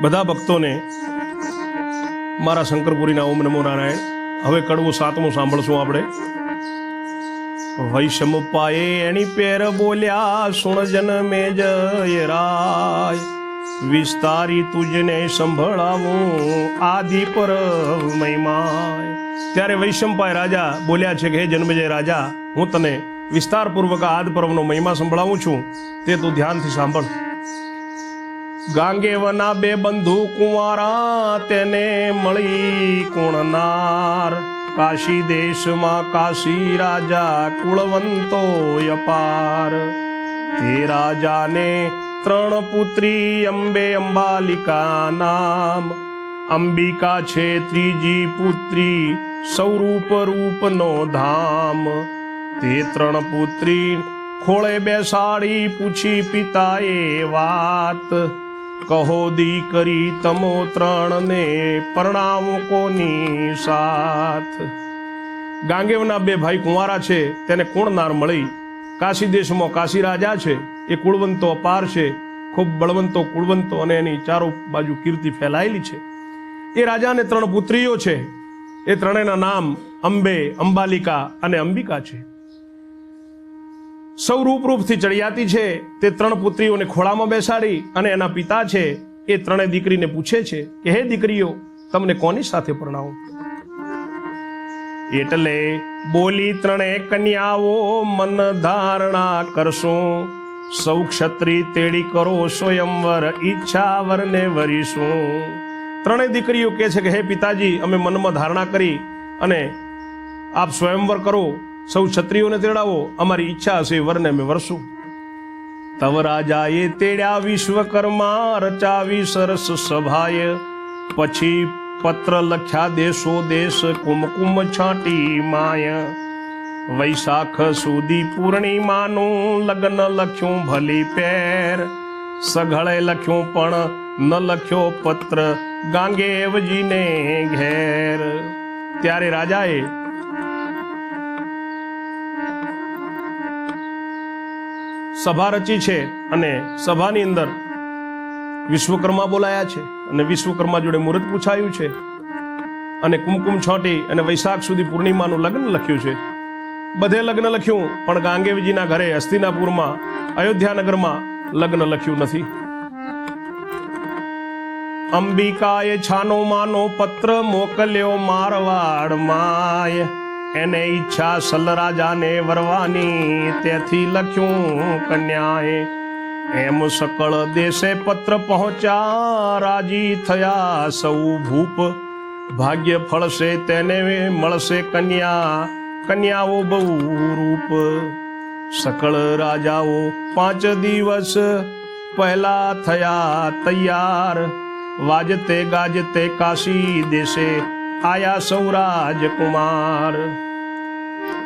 બધા ભક્તોને મારા શંકરપુરીના ઓમ નમો નારાયણ. હવે કડવું સાતમું સાંભળશું આપણે. વૈષમ પાયે એની પેર બોલ્યા, સુણ જન મે જય રાય. વિસ્તારી તુજને સંભળાવું, આદિ પર મહિમાય. ત્યારે વૈષમપાય રાજા બોલ્યા છે કે, હે જન્મજય રાજા, હું તને વિસ્તારપૂર્વક આદ પર્વનો મહિમા સંભળાવું છું. તે તું ધ્યાનથી સાંભળ. ગાંગેવના બે બંધુ કુંવારા, તેને મળી કુણનાર. કાશી દેશમાં કાશી રાજા કુળવંતો અપાર. તે રાજાને ત્રણ પુત્રી, અંબે અંબાલિકા નામ. અંબિકા છે ત્રીજી પુત્રી, સૌરૂપ રૂપનો ધામ. તે ત્રણ પુત્રી, ખોળે બેસાડી પૂછી પિતાએ વાત. કહો દીકરી, તમો ત્રણ ને પરણાવો કોની સાથ? ગાંગેવના બે ભાઈ કુંવારા છે, તેને કુણનાર મળી. કાશી દેશમાં કાશી રાજા છે, એ કુળવંતો અપાર છે, ખૂબ બળવંતો કુળવંતો અને એની ચારો બાજુ કીર્તિ ફેલાયેલી છે. એ રાજાને ત્રણ પુત્રીઓ છે, એ ત્રણેયના નામ અંબે, અંબાલિકા અને અંબિકા છે. સૌ રૂપરૂપથી ચડિયાતી છે. તે ત્રણ પુત્રીઓને ખોળામાં બેસાડી અને એના પિતા છે. એ ત્રણેય દીકરીને પૂછે છે કે, હે દીકરીઓ, તમને કોની સાથે પરણાવું? એટલે બોલી ત્રણે કન્યાઓ મન ધારણા કરશું. સૌ ક્ષત્રી તેડી કરો સ્વયંવર ઈચ્છા વરને વરીશું. ત્રણેય દીકરીઓ કહે છે કે, હે પિતાજી, અમે મનમાં ધારણા કરી અને આપ સ્વયંવર કરો. સૌ ક્ષત્રિયોને તેડાવો. અમારી ઈચ્છા હશે વરને અમે વરસું. તવ રાજાએ તેડ્યા વિશ્વકર્મા, રચાવી સરસ સભાય પછી પત્ર લખ્યા, દેશો દેશ, કુમકુમ છાંટી માય. વૈશાખ સુધી પૂર્ણિમાનું લગ્ન લખ્યું ભલી પેર. સઘળે લખ્યું પણ ન લખ્યો પત્ર ગાંગેવજીને ઘેર. ત્યારે રાજાએ સભા રચી છે અને સભાની અંદર વિશ્વકર્મા બોલાયા છે અને વિશ્વકર્મા જોડે મુહૂર્ત પૂછાયું છે. અને કુમકુમ છોટી અને વૈશાખ સુધી પૂર્ણિમાનું લગ્ન લખ્યું છે. બધે લગ્ન લખ્યું, પણ ગાંગેવીજીના ઘરે હસ્તિનાપુરમાં, અયોધ્યાનગરમાં લગ્ન લખ્યું નથી. અંબિકાએ છાનો માનો પત્ર મોકલ્યો મારવાડ માય. એને ઈચ્છા સલરાજાને વરવાની. તેથી લખ્યું, કન્યાએ, એમ સકળ દેશે પત્ર પહોંચ્યા. રાજી થયા સૌ ભૂપ. ભાગ્ય ફળશે તેને મળશે કન્યા. કન્યાઓ બહુ રૂપ. સકળ રાજાઓ પાંચ દિવસ પહેલા થયા તૈયાર. વાજતે ગાજતે કાશી દેશે આયા સૌરાજ કુમાર.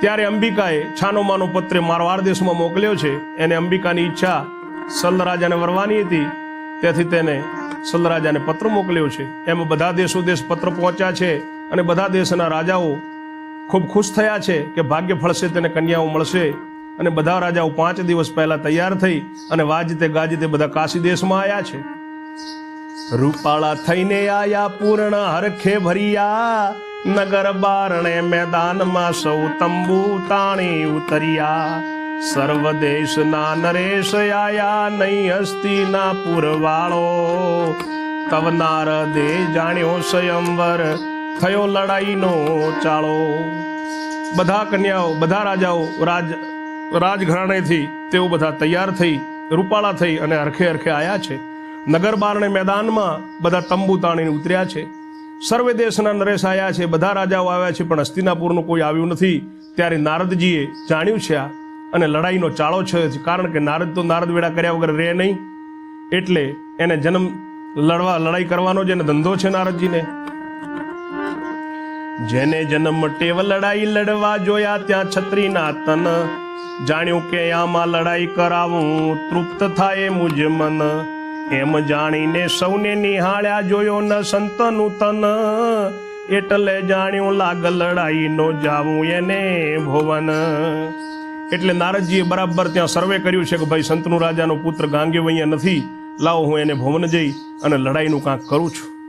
ત્યારે અંબિકાએ છાનો માનો પત્ર મારવાડ દેશમાં મોકલ્યો છે. એને અંબિકાની ઈચ્છા સલરાજાને વરવાની હતી. તેથી તેને સલરાજાને પત્ર મોકલ્યો છે. એમ બધા દેશો દેશ પત્ર પહોંચ્યા છે અને બધા દેશના રાજાઓ ખૂબ ખુશ થયા છે કે ભાગ્ય ફળશે, તેને કન્યાઓ મળશે. અને બધા રાજાઓ પાંચ દિવસ પહેલા તૈયાર થઈ અને વાજતે ગાજતે બધા કાશી દેશમાં આવ્યા છે. રૂપાળા થઈને આયા, પૂર્ણ હરખે ભરિયા. નગર બારણે મેદાનમાં સૌ તંબુ તાણી ઉતર્યા. સર્વ દેશના નરેશ આયા નહીં હસ્તીના પુરવાળો. તવ નારદે જાણ્યો સ્વયંવર, થયો લડાઈનો ચાળો. બધા કન્યાઓ, બધા રાજાઓ રાજ, રાજઘરાણેથી તેઓ બધા તૈયાર થઈ, રૂપાળા થઈ અને હરખે હરખે આયા છે. નગર બારણે મેદાનમાં બધા તંબુ તાણીને ઉતર્યા છે. સર્વે દેશના નરેશ આવ્યા છે, બધા રાજાઓ આવ્યા છે, પણ હસ્તિનાપુરનું કોઈ આવ્યું નથી. ત્યારે નારદજીએ જાણ્યું છે આ, અને લડાઈનો ચાળો છે, કારણ કે નારદ તો નારદ વેળા કર્યા વગર રહે નહીં. એટલે એને જન્મ લડવા, લડાઈ કરવાનો જ એને ધંધો છે નારદજીને. જેને જન્મ ટેવ લડાઈ લડવા જોયા, ત્યાં છત્રીના તન જાણ્યું કે આમાં લડાઈ કરાવું, તૃપ્ત થાય મુજ મન. એમ જાણીને સૌને નિહાળ્યા જોયો ન સંતનું તન એટલે જાણ્યું લાગ લડાઈ નો જાવું એને ભુવન. એટલે નારદજીએ બરાબર ત્યાં સર્વે કર્યું છે કે ભાઈ સંતનું રાજાનો પુત્ર ગાંગેવ અહીંયા નથી. લાવો હું એને ભવન જઈ અને લડાઈનું કાંક કરું છું.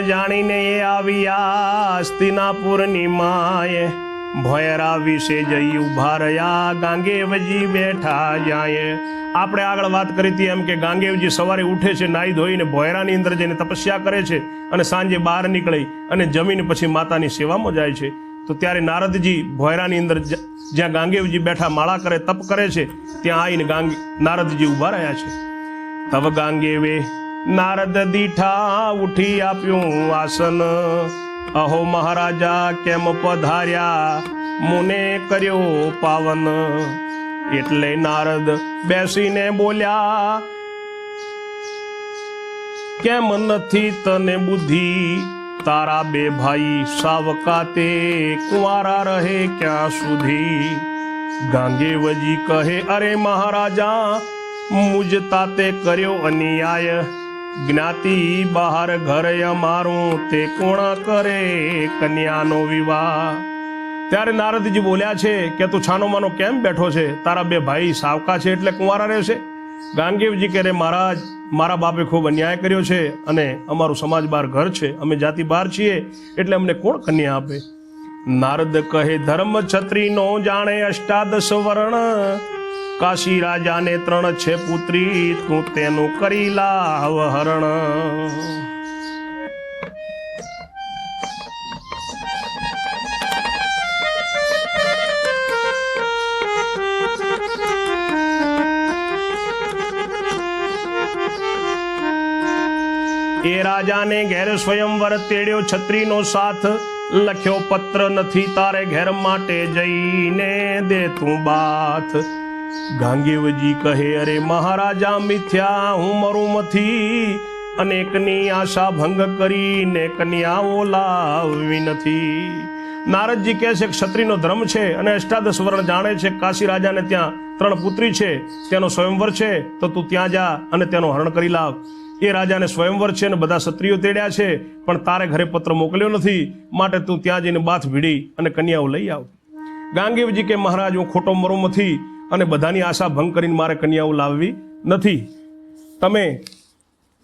જાણીને એ આવ્યા હસ્તિનાપુરની માએ ભોયરા વિશે જઈ ઊભા રહ્યા. ગાંગેવજી બેઠા જાય. આપણે આગળ વાત કરી હતી એમ કે ગાંગેવજી સવારે ઉઠે છે નાઈ ધોઈને ભોયરાની અંદર જઈને તપસ્યા કરે છે અને સાંજે બહાર નીકળી અને જમીન પછી માતાની સેવામાં જાય છે. તો ત્યારે નારદજી ભોયરાની અંદર જ્યાં ગાંગેવજી બેઠા માળા કરે, તપ કરે છે, ત્યાં આવીને ગાંગે, નારદજી ઊભા રહ્યા છે. તવ ગાંગેવે નારદ દીઠા ઉઠી આપ્યું આસન. અહો મહારાજા, કેમ પધાર્યા? મુને કર્યો પાવન. એટલે નારદ બેસીને બોલ્યા, કેમ નથી તને બુદ્ધિ? તારા બે ભાઈ સાવકા તે કુંવારા રહે ક્યાં સુધી? ગાંગેવજી કહે, અરે મહારાજા મુજ તાતે કર્યો અન્યાય. જ્ઞાતિ બહાર ઘર અમારું તે કોણ કરે કન્યાનો વિવાહ? ત્યારે નારદજી બોલ્યા છે કે તું છાનો માનો કેમ બેઠો છે? તારા બે ભાઈ સાવકા છે એટલે કુંવારા રહેશે ગાંગીવજી કહે મહારાજ, મારા બાપે ખૂબ અન્યાય કર્યો છે અને અમારું સમાજ બહાર ઘર છે, અમે જાતિ બહાર છીએ, એટલે અમને કોણ કન્યા આપે? નારદ કહે, ધર્મ છત્રીનો જાણે અષ્ટાદશ વર્ણ કાશી રાજાને ત્રણ છે પુત્રી, તું તેનું કરી લાવ હરણ. એ રાજાને ઘેર સ્વયંવર તેડ્યો છત્રીનો સાથ. લખ્યો, પત્ર નથી તારે ઘેર માટે જઈને દે તું બાથ. ગાંગેવજી કહે, અરે મહારાજા, મિથ્યા, હું મરું મથી. અનેકની આશા ભંગ કરીને કન્યાઓ લાવી નથી. નારદજી કહે છે ક્ષત્રિયનો ધર્મ છે અને અષ્ટાદશ વર્ણ જાણે છે. કાશી રાજાને ત્યાં ત્રણ પુત્રી છે. તેનો સ્વયંવર છે. તો તું ત્યાં જા અને તેનો હરણ કરી લાવ. એ રાજાને સ્વયંવર છે અને બધા ક્ષત્રિયો તેડ્યા છે, પણ તારે ઘરે પત્ર મોકલ્યો નથી. માટે તું ત્યાં જઈને બાથ ભીડી અને કન્યાઓ લઈ આવ. ગાંગીવજી કે મહારાજ, હું ખોટો મરું નથી અને બધાની આશા ભંગ કરીને મારે કન્યાઓ લાવવી નથી. તમે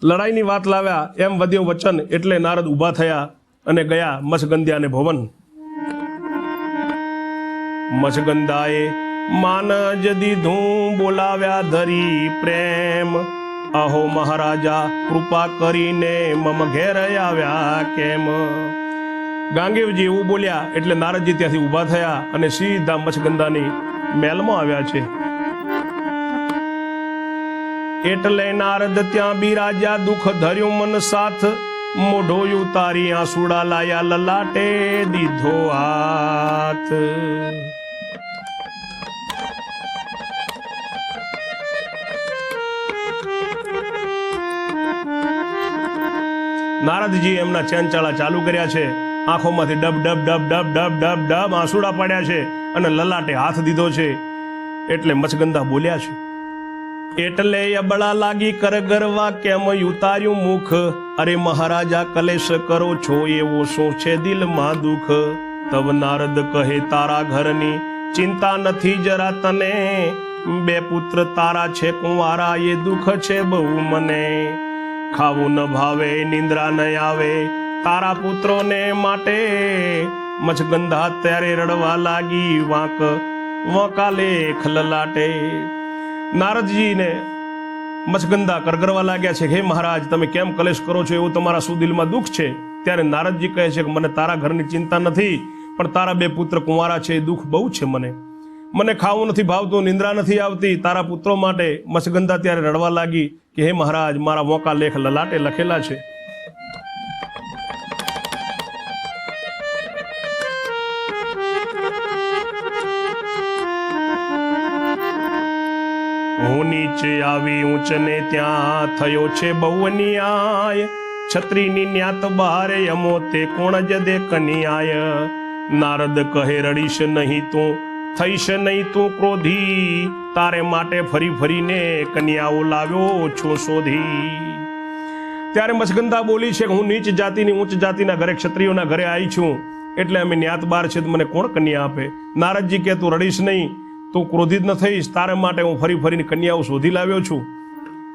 લડાઈની વાત લાવ્યા એમ વધ્યું વચન એટલે નારદ ઊભા થયા અને ગયા મસગંધ્યાને ભવન. મસગંધાએ માન જ દીધું, બોલાવ્યા ધરી પ્રેમ. અહો મહારાજા, કૃપા કરીને મમ ઘેર આવ્યા કેમ? ગાંગેવજી એવું બોલ્યા એટલે નારદજી ત્યાંથી ઊભા થયા અને સીધા મચગંધાની મહેલમાં આવ્યા છે. એટલે નારદ ત્યાં બિરાજ્યા, દુઃખ ધર્યું મન સાથ. મોઢો ઉતારી આંસુડા લાયા, લલાટે દીધો હાથ. નારદજી એમના ચેનચાળા ચાલુ કર્યા છે. આંખોમાંથી ડબ ડબ ડબ ડબ ડબ ડબ ડબ, આંસુડા પડ્યા છે. અને લલાટે હાથ દીધો છે એટલે મચગંધા બોલ્યા છે, એટલે અબળા લાગી કરગરવા કેમ ઉતાર્યું મુખ? અરે મહારાજા, કલેશ કરો છો એવો શું છે દિલમાં દુઃખ? તવ નારદ કહે, તારા ઘરની ચિંતા નથી જરા તને. બે પુત્ર તારા છે, કુંવારા એ દુઃખ છે બહુ મને. ખાવું ન ભાવે, નિંદ્રા ન આવે. તારા પુત્રોને માટે મચગંધા ત્યારે રડવા લાગી વાંક વકાલે ખલલાટે નારદજીને મચગંધા કરગરવા લાગ્યા છે હે મહારાજ, તમે કેમ કલેશ કરો છો? એવું તમારા સુદિલમાં દુઃખ છે. ત્યારે નારદજી કહે છે કે, મને તારા ઘરની ચિંતા નથી, પણ તારા બે પુત્ર કુંવારા છે, એ દુઃખ બહુ છે મને. મને ખાવું નથી ભાવતું, નિંદ્રા નથી આવતી. તારા પુત્રો માટે મચગંધા ત્યારે રડવા લાગી કે, હે મહારાજ, મારા મોકા લેખ લલાટે લખેલા છે. નીચે આવી ઊંચને ત્યાં થયો છે બહુ ન્યાય છત્રીની ન્યાત બહારે અમો તે કોણ જ દે કન્યાય નારદ કહે, રડીશ નહીં તું, થઈશ નહીં તું ક્રોધી. તારે માટે ફરી ફરીને કન્યાઓ લાવ્યો છો શોધી. ત્યારે મસગંધા બોલી છે કે, હું નીચ જાતિની ઉચ્ચ જાતિના ઘરે ક્ષત્રિયોના ઘરે આવી છું. એટલે અમે ન્યાત બાર છે મને કોણ કન્યા આપે? નારદજી કે તું રડીશ નહીં. તું ક્રોધિત ન થઈશ, તારે માટે હું ફરી ફરીને કન્યાઓ શોધી લાવ્યો છું.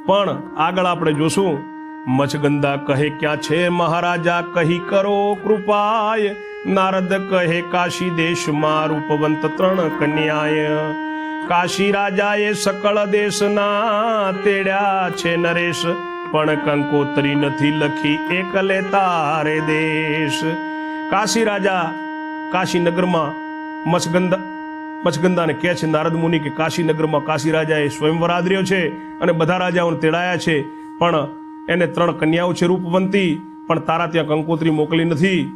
પણ આગળ આપણે જોશું મચગંધા કહે, ક્યાં છે મહારાજા? કહી કરો કૃપાય. નારદ કહે, કાશી દેશમાં રૂપવંત ત્રણ કન્યાય. કાશી રાજાએ સકળ દેશના તેડ્યા છે નરેશ, પણ કંકોત્રી નથી લખી એકલે તારે દેશ. કાશી રાજા કાશી નગરમાં મચગંધા મચગંધાને કહે છે, નારદ મુનિ કે કાશી નગરમાં કાશી રાજાએ સ્વયંવર આદર્યો છે અને બધા રાજાઓને તેડાયા છે. પણ એને ત્રણ કન્યાઓ છે રૂપવંતી, પણ તારા ત્યાં કંકોત્રી મોકલી નથી.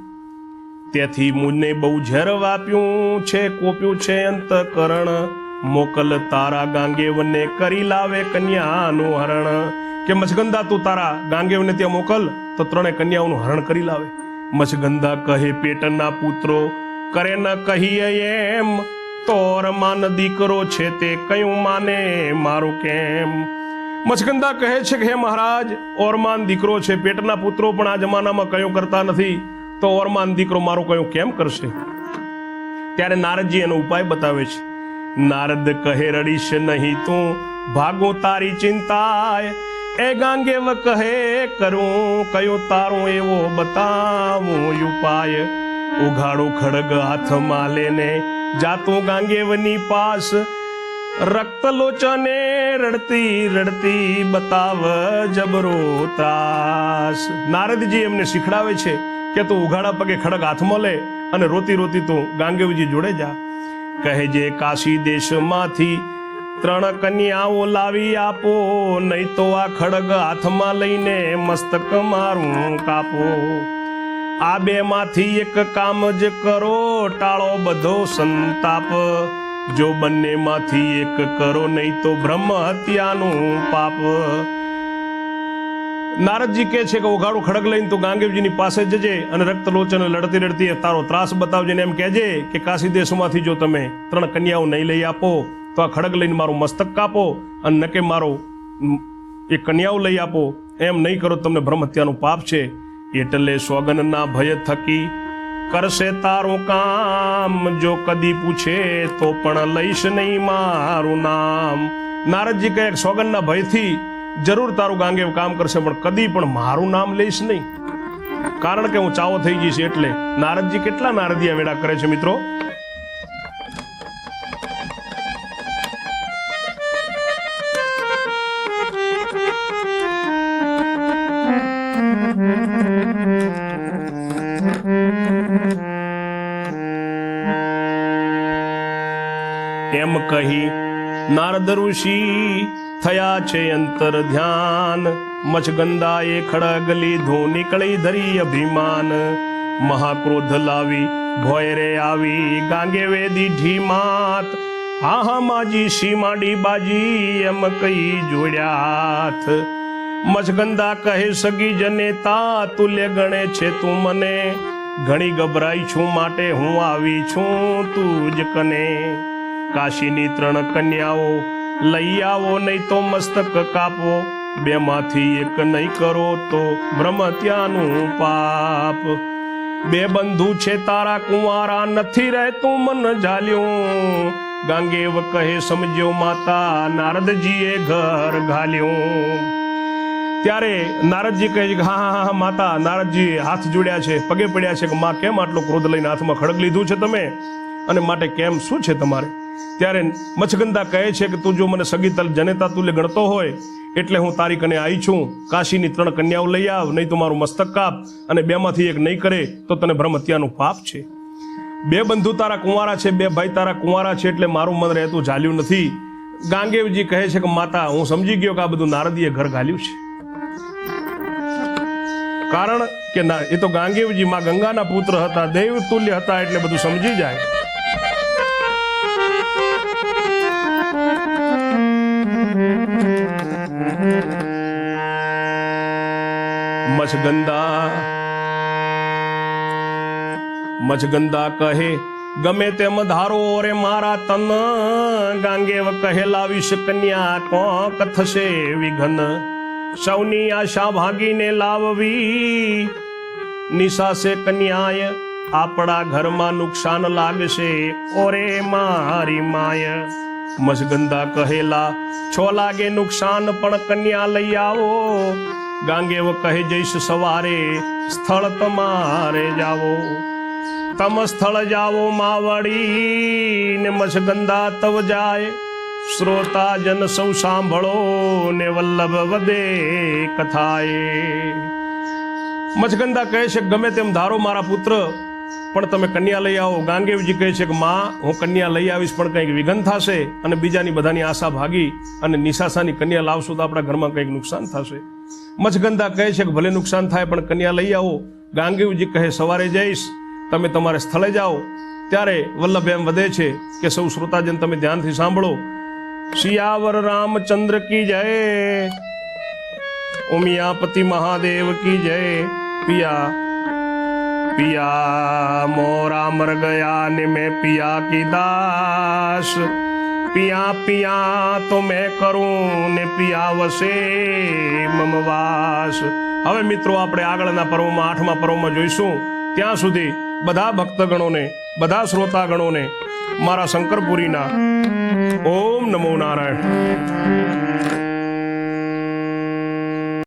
તેથી મુને બહુ ઝેર વાપ્યું છે, કોપ્યું છે અંતકરણ. મોકલ તારા ગાંગેવને કરી લાવે કન્યાનું હરણ. કે મચગંધા તું તારા ગાંગેવને ત્યાં મોકલ, તો ત્રણે કન્યાઓનું હરણ કરી લાવે. મચગંધા કહે, પેટના પુત્રો, કરે ન કહીએ એમ. તોર માન દીકરો છે તે કયું માને? મારું કેમ? મચગંધા કહે છે કે, હે મહારાજ, ઓરમાન દીકરો છે, પેટના પુત્રો પણ આ જમાનામાં કયો કરતા નથી? તો ઓરમાન દીકરો મારો કયો કેમ કરશે? ત્યારે નારદજી એનો ઉપાય બતાવે છે. નારદ કહે, રડીશ નહીં તું, ભાગો તારી ચિંતાય. એ ગાંગેવ કહે, કરું, કયો તારો એવો બતાવું ઉપાય. ઉઘાડો ખડગ હાથમાં લેને જાતું ગાંગેવની પાસ. રક્ત લોચને રડતી રડતી બતાવ જબરો ત્રાસ. નારદજી એમને શીખડાવે છે કે તું ઉઘાડા પગે ખડગ હાથમાં લે અને રોતી રોતી તું ગાંગેવજી જોડે જા. કહે જે કાશી દેશમાંથી ત્રણ કન્યાઓ લાવી આપો, નહીં તો આ ખડગ હાથમાં લઈને મસ્તક મારું કાપો. આ બે માંથી એક કામ જ કરો, ટાળો બધો સંતાપ. જો બંને માંથી એક કરો, નહીં તો બ્રહ્મ હત્યાનું પાપ. નારદજી કહે છે કે ઉઘાડું ખડગ લઈને તું ગાંગેવજીની પાસે જજે અને રક્તલોચન લડતી લડતી તારો ત્રાસ બતાવજે ને એમ કહેજે કે કાશી દેશમાંથી જો તમે ત્રણ કન્યાઓ નહીં લઈ આપો, તો આ ખડગ લઈને મારું મસ્તક કાપો અને નકે મારો એ કન્યાઓ લઈ આપો. એમ નહીં કરો તમને બ્રહ્મ હત્યાનું પાપ છે. એટલે સોગનના ભય થકી, કરશે તારું કામ, જો કદી પૂછે તો પણ લઈશ નહીં મારું નામ. નારદજી કહે સોગનના ભયથી જરૂર તારું ગાંગે કામ કરશે, પણ કદી પણ મારું નામ લઈશ નહીં. કારણ કે હું ચાવો થઈ જઈશ એટલે નારદજી કેટલા નારદિયા વેડા કરે છે મિત્રો? કહી નારદ ઋષિ થયા છે અંતર ધ્યાન. મચગંદાએ ખડગ લીધું નીકળી ધરી અભિમાન. મહાક્રોધ લાવી ભોયરે આવી ગાંગે વેદી ઢી માત હા હા માજી સીમાડી બાજી એમ કઈ જોડ્યા હાથ મચગંદા કહે, સગી જનેતા તુલ્ય ગણે છે તું મને. ઘણી ગભરાઈ છું, માટે હું આવી છું તું જ કને. કાશીની ત્રણ કન્યાઓ લઈ આવો, નહીં તો મસ્તક કાપો. બે માંથી એક નહીં કરો તો બ્રહ્મ ત્યાંનું પાપ. બે બંધુ છે તારા કુંવારા, નથી રહેતું મન ઝાલ્યું. ગાંગેવ કહે, સમજ્યો માતા, નારદજીએ ઘર ઘાલ્યું. ત્યારે નારદજી કહે છે કે, હા હા હા, માતા, નારદજી હાથ જોડ્યા છે, પગે પડ્યા છે. કે માં કેમ આટલો ક્રોધ લઈને હાથમાં ખડગ લીધું છે તમે? અને માટે કેમ શું છે તમારે? ત્યારે મચગંદા કહે છે કે તું જો મને સગીતલ જનેતા તુલ્ય ગણતો હોય, એટલે હું તારી કને આવી છું. કાશીની ત્રણ કન્યાઓ લઈ આવ, નહીં તો મારું મસ્તક કાપ અને બેમાંથી એક નહીં કરે તો તને બ્રહ્મ પાપ છે. બે બંધુ તારા કુંવારા છે, બે ભાઈ તારા કુંવારા છે, એટલે મારું મન રહેતું ઝાલ્યું નથી. ગાંગેવજી કહે છે કે, માતા, હું સમજી ગયો કે આ બધું નારદીએ ઘર ઘાલ્યું છે. કારણ કે ના, એ તો ગાંગેવજી માં ગંગાના પુત્ર હતા દૈવ તુલ્ય હતા, એટલે બધું સમજી જાય. મચગંદા મચગંદા કહે ગમે તેમ ધારો રે મારા તન ગાંગેવ કહેલા વિશ કન્યા કોક થશે વિઘન સૌની આશા ભાગીને લાવવી નિશાસે કન્યાય આપણા ઘરમાં નુકસાન લાગશે ઓરે મારી માય મસગંદા કહેલા છો લાગે નુકસાન પણ કન્યા લઈ આવો ગાંગેવ કહે જઈશ, સવારે સ્થળ તમારે જાવો. તમ સ્થળ જાવો માવડી, ને મસગંધા તવ જાય. શ્રોતા જન સૌ સાંભળો, ને વલ્લભ વદે કથાએ. મચગંદા કહે છે, ગમે તેમ ધારો મારા પુત્ર, પણ તમે કન્યા લઈ આવો. ગાંગેવજી કહે છે કે, માં, હું કન્યા લઈ આવીશ, પણ કંઈક વિઘન થશે, અને બીજાની બધાની આશા ભાગી, અને નિશાસાની કન્યા લાવશો તો આપણા ઘરમાં કંઈક નુકસાન થશે. મચગંદા કહે છે કે ભલે નુકસાન થાય, પણ કન્યા લઈ આવો. ગાંગીવજી કહે, સવારે જઈશ, તમે તમારે સ્થળે જાઓ. ત્યારે વલ્લભ એમ વધે છે કે, સૌ શ્રોતાજન, તમે ધ્યાનથી સાંભળો. શિયાવર રામચંદ્ર કી જય, ઉમિયાપતિ મહાદેવ કી જય, પિયા પિયા, મોરા મર ગયા ને મેં પિયા કી દાસ. પિયા પિયા તો મેં કરું ને પિયા વસે મમવાસ હવે મિત્રો, આપણે આગળના પર્વમાં, આઠમા પર્વમાં જોઈશું. ત્યાં સુધી બધા ભક્તગણોને, બધા શ્રોતાગણોને મારા શંકરપુરીના ઓમ નમો નારાયણ.